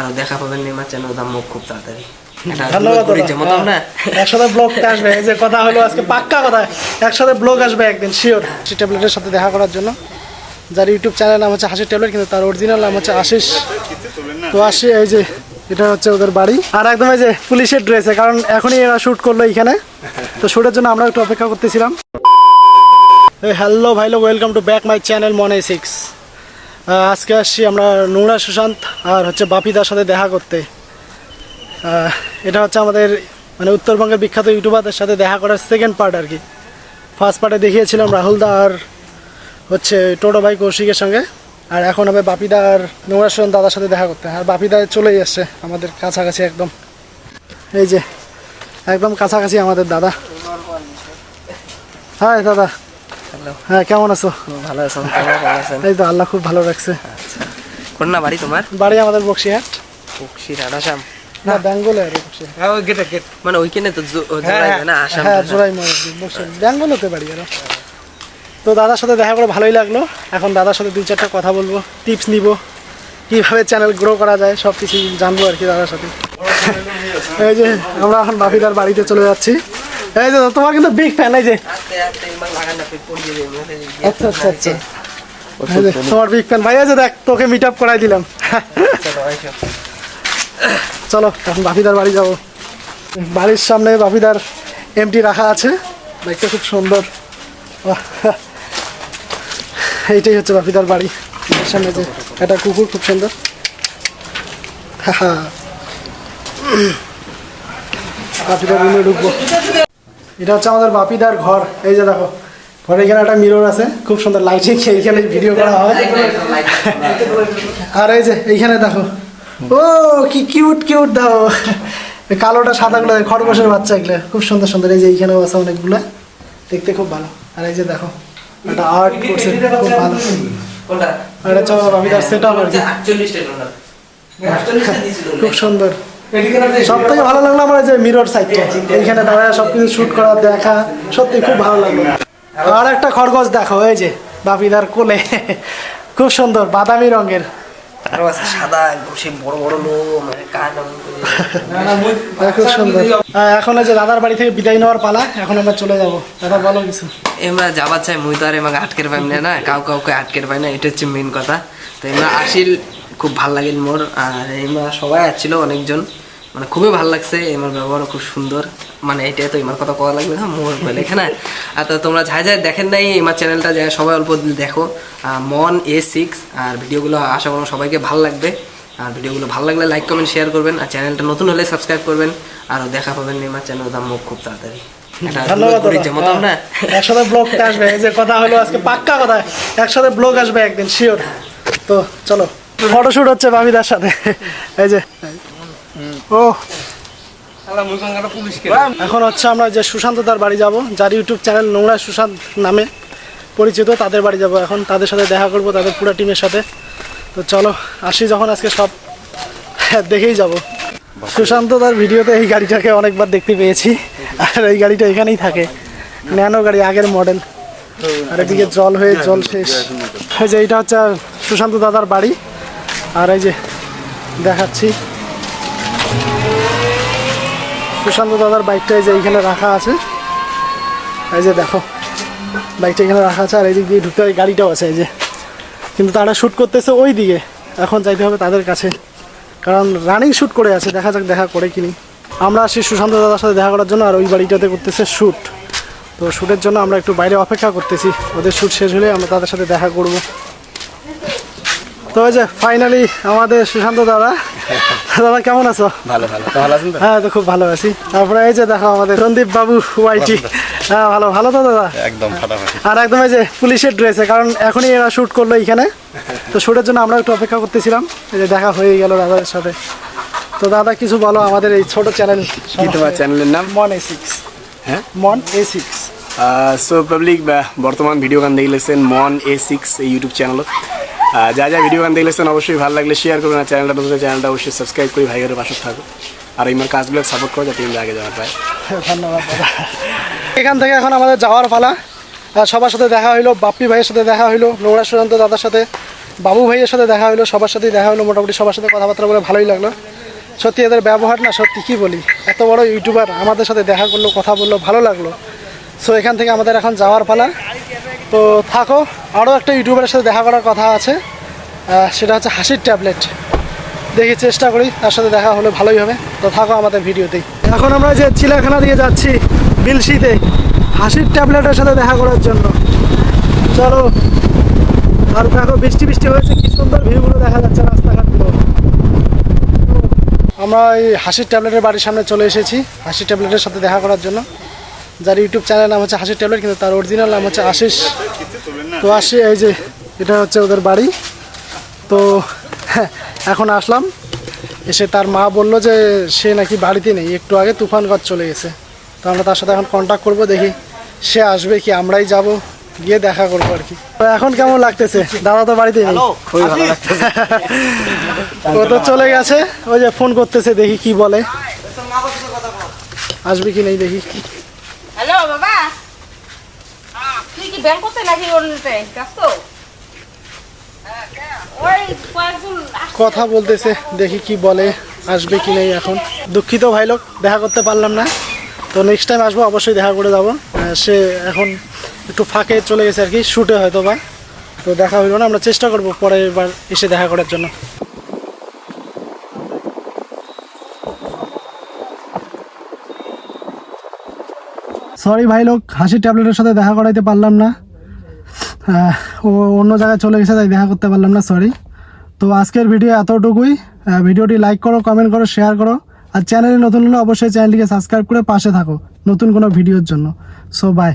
আর দেখা পাবেন চ্যানেল দাম খুব তাড়াতাড়ি। হ্যাঁ, একসাথে ব্লগ আসবে। এই যে কথা হলো আজকে পাক্কা কথা। একসাথে ব্লগ আসবে একদিন শিওর হাসি ট্যাবলেটের সাথে দেখা করার জন্য। যার ইউটিউব চ্যানেল নাম হচ্ছে হাসি ট্যাবলেট কিন্তু তার অরিজিনাল নাম হচ্ছে আশিস। তো আসি এই যে এটা হচ্ছে ওদের বাড়ি। আর একদম এই যে পুলিশের ড্রেসে কারণ এখনই এরা শ্যুট করল এখানে। তো শ্যুটের জন্য আমরা একটু অপেক্ষা করতেছিলাম। Hello ভাইলো welcome to back my channel মনে সিক্স আজকে আসছি আমরা নোংরা সুশান্ত আর হচ্ছে বাপিদার সাথে দেখা করতে। এটা হচ্ছে আমাদের মানে উত্তরবঙ্গের বিখ্যাত ইউটিউবারদের সাথে দেখা করার সেকেন্ড পার্ট আর কি। ফার্স্ট পার্টে দেখিয়েছিলাম রাহুল দা আর হচ্ছে টোটো ভাই কৌশিকের সঙ্গে। আর এখন হবে বাপিদা আর নোংরাসন দাদার সাথে দেখা করতে। আর বাপিদা চলেই আসছে আমাদের কাছাকাছি একদম। এই যে, একদম কাছাকাছি আমাদের দাদা। হ্যাঁ দাদা। হ্যাঁ কেমন আছো? ভালো আছেন? এই তো আল্লাহ খুব ভালো রাখছে। কোন না বাড়ি তোমার? বাড়ি আমাদের বক্সিহাট বক্সি রানাসাম না বেঙ্গলে আর বক্সিহাট মানে ওইখানে তো জোড়াই না আসাম হ্যাঁ জোড়াই মরে বক্সিহাট বেঙ্গলতে বাড়ি আর। তো দাদার সাথে দেখা করে ভালোই লাগল। এখন দাদার সাথে দুই চারটা কথা বলব টিপস নিব কীভাবে চ্যানেল গ্রো করা যায় সব কিছু জানব আর কি দাদার সাথে। এই যে আমরা এখন বাপিদার বাড়িতে চলে যাচ্ছি। এই যে তোমার কিন্তু বিগ ফ্যান এই যে। মনে আচ্ছা আচ্ছা আচ্ছা। তোমার বিগ ফ্যান ভাই আছে দেখ তোকে মিট আপ করাই দিলাম। চলো এখন বাপিদার বাড়ি যাব। বাড়ির সামনে বাপিদার এমটি রাখা আছে। বাইকটা খুব সুন্দর। এইটাই হচ্ছে বাপিদার বাড়ি। সামনে যে একটা কুকুর খুব সুন্দর। বাপিদার রুমে ঢুকবো। এটা হচ্ছে আমাদের বাপিদার ঘর। এই যে দেখো ঘরে এখানে একটা মিরর আছে খুব সুন্দর লাইটিং এইখানে ভিডিও করা হয়। আর এই যে এইখানে দেখো ও কি কিউট কিউট দাও কালোটা সাদাগুলো খরগোশের বাচ্চা এগুলো খুব সুন্দর সুন্দর। এই যে এইখানেও আছে অনেকগুলো দেখতে খুব ভালো। আর এই যে দেখো একটা আর্ট করছে খুব ভালো। এটা হচ্ছে বাপিদার সেট আপ আর কি। খুব সুন্দর। সব থেকে ভালো লাগল আমার যে মিরর সাইডটা এইখানে দাঁড়ায় সব কিছু করা দেখা সত্যি খুব ভালো লাগল। আর একটা খরগোশ দেখো এই যে বাপিদার কোলে। খুব সুন্দর বাদামি রঙের। সাদা বড় বড় লোক মানে হ্যাঁ, খুব সুন্দর। এখন এই যে দাদার বাড়ি থেকে বিদায় নেওয়ার পালা এখন আমরা চলে যাব। দাদা বলো কিছু। এমরা যাবার চাই মুই তো আর এমাকে আটকের পাইম না না কাউ কাউকে আটকের পাই না এটা হচ্ছে মেন কথা। তো এমরা আসিল খুব ভালো লাগিল মোর আর এমরা সবাই আসছিল অনেকজন। মানে খুবই ভালো লাগছে এমার ব্যবহারও খুব সুন্দর। মানে এটা তো এমার কথা কওয়া লাগবে না মোর বলে এখানে আর তো তোমরা যাই যাই দেখেন নাই এমার চ্যানেলটা যায় সবাই অল্প দেখো। মন এ সিক্স আর ভিডিওগুলো আশা করো সবাইকে ভালো লাগবে। আর ভিডিওগুলো ভালো লাগলে লাইক কমেন্ট শেয়ার করবেন। আর চ্যানেলটা নতুন হলে সাবস্ক্রাইব করবেন। আর দেখা পাবেন এমার চ্যানেল দাম মুখ খুব তাড়াতাড়ি। হ্যাঁ, একসাথে ব্লগ আসবে। এই যে কথা হলো আজকে পাক্কা কথা। একসাথে ব্লগ আসবে একদিন শিওর তো চলো ফটোশুট হচ্ছে বাবিদার সাথে। এই যে ও এখন হচ্ছে আমরা যে সুশান্ত তার বাড়ি যাব যার ইউটিউব চ্যানেল নোংরা সুশান্ত নামে পরিচিত তাদের বাড়ি যাব এখন। তাদের সাথে দেখা করব তাদের পুরো টিমের সাথে। তো চলো আসি যখন আজকে সব। দেখেই যাব। সুশান্ত তার ভিডিওতে এই গাড়িটাকে অনেকবার দেখতে পেয়েছি। আর এই গাড়িটা এখানেই থাকে। ন্যানো গাড়ি আগের মডেল আর এদিকে জল হয়ে জল শেষ। এই যে এইটা হচ্ছে সুশান্ত দাদার বাড়ি। আর এই যে দেখাচ্ছি। সুশান্ত দাদার বাইকটা এই যে এইখানে রাখা আছে। এই যে দেখো, বাইকটা এখানে রাখা আছে আর এই দিক দিয়ে ঢুকতে গাড়িটাও আছে এই যে। কিন্তু তারা শ্যুট করতেছে ওই দিকে, এখন যাইতে হবে তাদের কাছে। কারণ রানিং শ্যুট করে আছে, দেখা যাক দেখা করে কিনি। আমরা আসি সুশান্ত দাদার সাথে দেখা করার জন্য আর ওই বাড়িটাতে করতেছে শ্যুট তো শ্যুটের জন্য আমরা একটু বাইরে অপেক্ষা করতেছি, ওদের শ্যুট শেষ হলে আমরা তাদের সাথে দেখা করব। তো ওই যে ফাইনালি আমাদের সুশান্ত দাদা। দাদা কেমন আছো? ভালো ভালো। ভালো আছেন হ্যাঁ তো খুব ভালো আছি। তারপরে এই যে দেখো আমাদের সন্দীপ বাবু ওয়াইটি হ্যাঁ ভালো ভালো তো দাদা? একদম আর একদম এই যে পুলিশের ড্রেসে কারণ এখনই এরা শ্যুট করল এইখানে। তো শ্যুটের জন্য আমরা একটু অপেক্ষা করতেছিলাম। এই যে দেখা হয়ে গেল দাদার সাথে। তো দাদা কিছু বলো আমাদের এই ছোট চ্যানেল কি তোমার চ্যানেলের নাম? মন এ সিক্স হ্যাঁ? মন এ সিক্স সো পাবলিক বর্তমান ভিডিও গান দেখলেছেন মন এ সিক্স এই ইউটিউব চ্যানেলত যা যা ভিডিও গান দেখলেছেন, অবশ্যই ভালো লাগলে শেয়ার করবেন চ্যানেলটা নতুন চ্যানেলটা অবশ্যই সাবস্ক্রাইব করে ভাইয়ের পাশে থাকো আর আমার কাজগুলো সাপোর্ট করো, যাতে আগে যাওয়ার পায় ধন্যবাদ এখান থেকে এখন আমাদের যাওয়ার পালা। সবার সাথে দেখা হইল, বাপ্পি ভাইয়ের সাথে দেখা হইল, নোংরা সুশান্ত দাদার সাথে, বাবু ভাইয়ের সাথে দেখা হইল, সবার সাথেই দেখা হলো মোটামুটি সবার সাথে কথাবার্তা বলে ভালোই লাগল। সত্যি এদের ব্যবহার না, সত্যি কী বলি? এত বড় ইউটিউবার আমাদের সাথে দেখা করল, কথা বলল, ভালো লাগল। সো এখান থেকে আমাদের এখন যাওয়ার পালা। তো থাকো আরও একটা ইউটিউবারের সাথে দেখা করার কথা আছে সেটা হচ্ছে হাসির ট্যাবলেট। দেখি চেষ্টা করি, তার সাথে দেখা হলে ভালোই হবে। তো থাকো আমাদের ভিডিওতেই। এখন আমরা যে চিলাখানা দিয়ে যাচ্ছি, বিলসিতে, হাসির ট্যাবলেটের সাথে দেখা করার জন্য। চলো, আর দেখো বৃষ্টি বৃষ্টি হয়েছে, কি সুন্দর ভিউগুলো দেখা যাচ্ছে রাস্তাঘাটগুলো। আমরা এই হাসির ট্যাবলেটের বাড়ির সামনে চলে এসেছি, হাসির ট্যাবলেটের সাথে দেখা করার জন্য। যার ইউটিউব চ্যানেল নাম হচ্ছে হাসির ট্যাবলেট কিন্তু তার অরিজিনাল নাম হচ্ছে আশিস। তো আসি এই যে এটা হচ্ছে ওদের বাড়ি। তো হ্যাঁ, এখন আসলাম। এসে তার মা বলল যে সে নাকি বাড়িতে নেই একটু আগে তুফানগঞ্জ চলে গেছে। তো আমরা তার সাথে এখন কন্ট্যাক্ট করব দেখি সে আসবে কি আমরাই যাব গিয়ে দেখা করব আর কি। তো এখন কেমন লাগতেছে? দাদা তো বাড়িতে নেই। খুবই ভালো লাগতেছে। ও তো চলে গেছে ওই যে ফোন করতেছে দেখি কি বলে। আসবে কি নেই দেখি হ্যালো বাবা করতে নাকি কথা বলতেছে, দেখি কি বলে, আসবে কি নেই এখন। দুঃখিত ভাই লোক, দেখা করতে পারলাম না। তো নেক্সট টাইম আসব, অবশ্যই দেখা করে যাব। সে এখন একটু ফাঁকে চলে গেছে আর কি শ্যুটে হয়তো বা। তো দেখা হইল না, আমরা চেষ্টা করব পরের বার এসে দেখা করার জন্য। সরি ভাই লোক, হাসির ট্যাবলেটের সাথে দেখা করাইতে পারলাম না। ও অন্য জায়গায় চলে গেছে, তাই দেখা করতে পারলাম না সরি তো আজকের ভিডিও এতটুকুই। ভিডিওটি লাইক করো কমেন্ট করো শেয়ার করো। আর চ্যানেলে নতুন হলে অবশ্যই চ্যানেলটিকে সাবস্ক্রাইব করে পাশে থাকো নতুন কোনো ভিডিওর জন্য। So by